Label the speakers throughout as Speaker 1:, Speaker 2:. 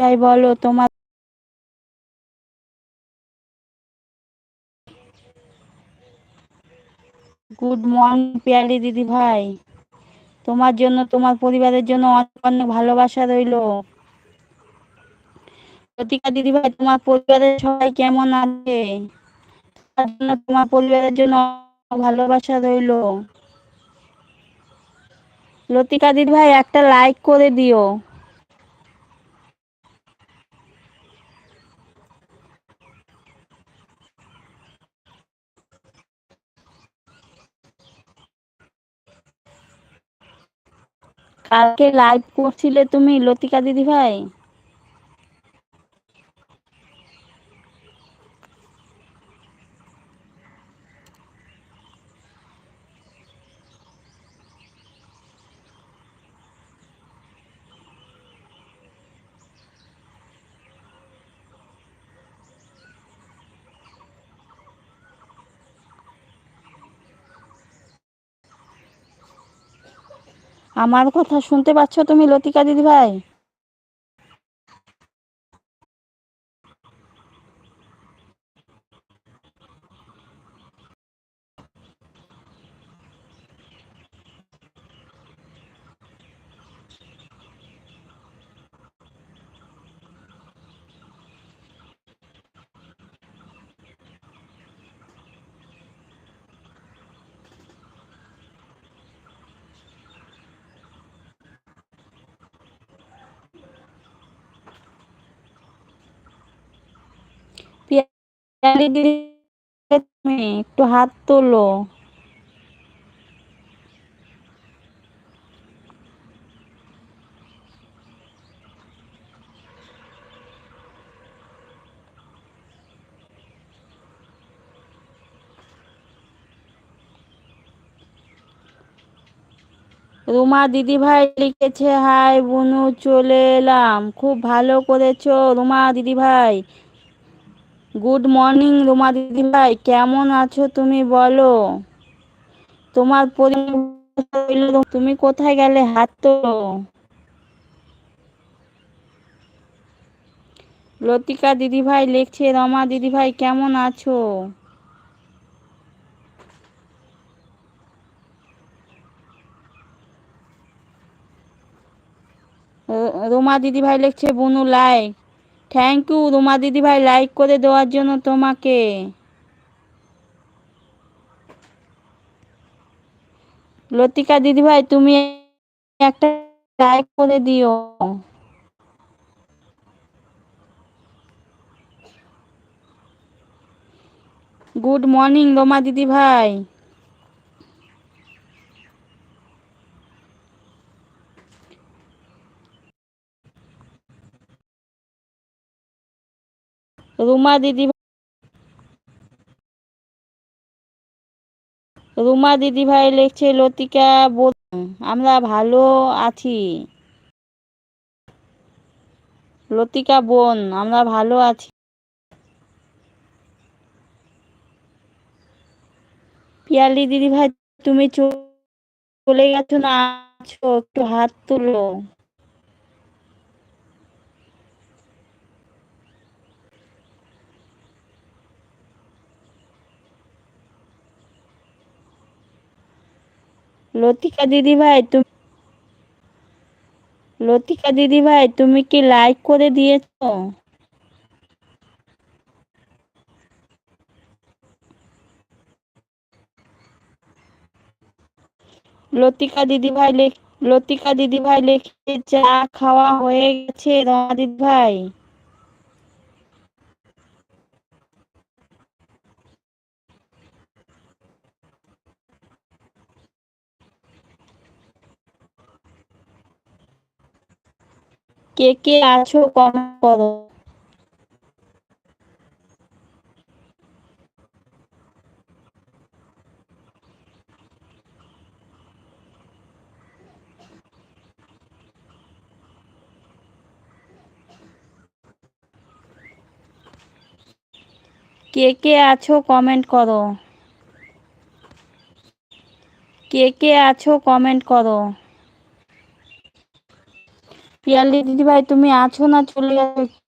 Speaker 1: ভাই বলো, তোমার গুড মর্নিং পিয়ালি দিদি ভাই। তোমার জন্য, তোমার পরিবারের জন্য অনেক অনেক ভালোবাসা রইল। প্রতিকা দিদি ভাই, তোমার পরিবারের সবাই কেমন আছে? তার জন্য তোমার পরিবারের জন্য ভালোবাসা রইল। লতিকা দিদি ভাই, একটা লাইক করে দিও। কালকে লাইভ করছিলে তুমি লতিকা দিদি ভাই আমার কথা শুনতে পাচ্ছ তুমি লতিকা দিদি ভাই একটু হাত তোলো। রুমা দিদি ভাই লিখেছে, হাই বুনু, চলে এলাম। খুব ভালো করেছ রুমা দিদি ভাই গুড মর্নিং রুমা দিদি ভাই। কেমন আছো তুমি বলো? তোমার তুমি কোথায় গেলে হাত তোলো? লতিকা দিদি ভাই লিখছে, রমা দিদি ভাই কেমন আছো? রোমা দিদি ভাই লিখছে, বুনু লাইক। থ্যাংক ইউ রোমা দিদি ভাই লাইক করে দেওয়ার জন্য তোমাকে। লতিকা দিদি ভাই, তুমি একটা লাইক করে দিও। গুড মর্নিং রোমা দিদি ভাই। রুমা দিদি রুমা দিদি ভাই লিখছে, লতিকা আমরা ভালো আছি। লতিকা বোন, আমরা ভালো আছি। পিয়ালি দিদি ভাই, তুমি চলে গেছো না? আছো, একটু হাত তুলো। লতিকা দিদি ভাই, তুমি, লতিকা দিদি ভাই, তুমি কি লাইক করে দিয়েছ? লতিকা দিদি ভাই লেখ, লতিকা দিদি ভাই লিখে চা খাওয়া হয়ে গেছে, রমা দিদি ভাই। কে কে আছো কমেন্ট করো। কে কে আছো কমেন্ট করো। কে কে আছো কমেন্ট করো। পিয়ালি দিদি ভাই তুমি আছো না চলে গেছো?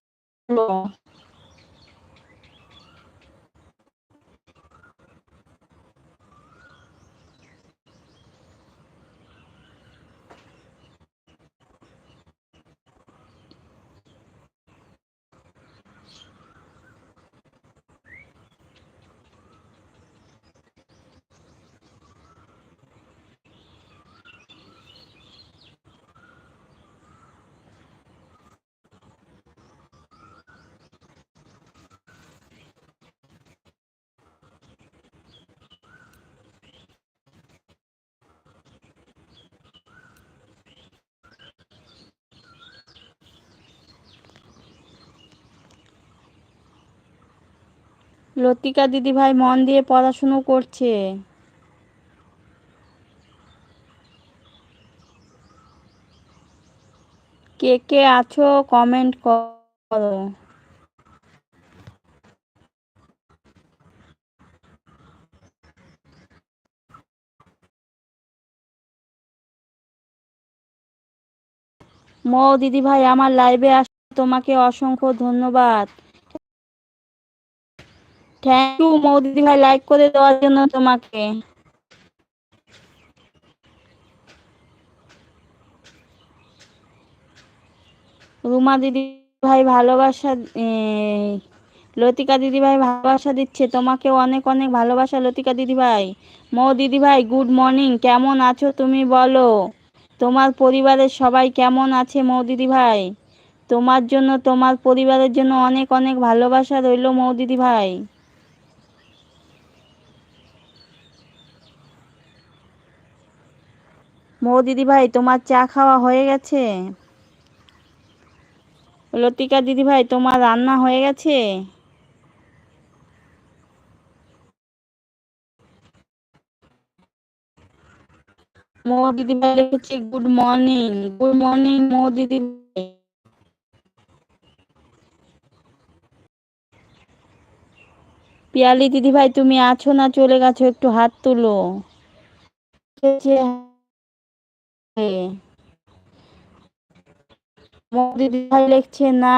Speaker 1: লতিকা দিদি ভাই মন দিয়ে পড়াশুনো করছে। কে কে আছো কমেন্ট করো। মৌ দিদি ভাই, আমার লাইভে আস তোমাকে অসংখ্য ধন্যবাদ। থ্যাংক ইউ মৌ দিদি ভাই লাইক করে দেওয়ার জন্য তোমাকে। রুমা দিদি ভাই ভালোবাসা লতিকা দিদি ভাই ভালোবাসা দিচ্ছে। তোমাকে অনেক অনেক ভালোবাসা, লতিকা দিদি ভাই মৌ দিদি ভাই গুড মর্নিং কেমন আছো তুমি বলো? তোমার পরিবারের সবাই কেমন আছে মৌ দিদি ভাই তোমার জন্য, তোমার পরিবারের জন্য অনেক অনেক ভালোবাসা রইল মৌ দিদি ভাই মৌ দিদি ভাই তোমার চা খাওয়া হয়ে গেছে? লতিকা দিদি ভাই তোমার রান্না হয়ে গেছে? Good morning good morning Mou দিদি পিয়ালি দিদি ভাই তুমি আছো না? চলে গেছো, একটু হাত তুলো। মৌ দিদি লিখছে, না।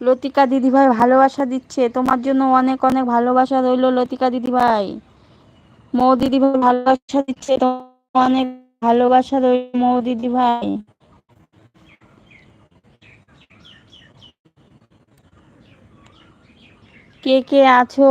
Speaker 1: লতিকা দিদি ভাই ভালোবাসা দিচ্ছে, তোমার জন্য অনেক অনেক ভালোবাসা রইল লতিকা দিদি ভাই মৌ দিদি ভাই ভালোবাসা দিচ্ছে অনেক ভালোবাসা রইল মৌ দিদি ভাই কে কে আছো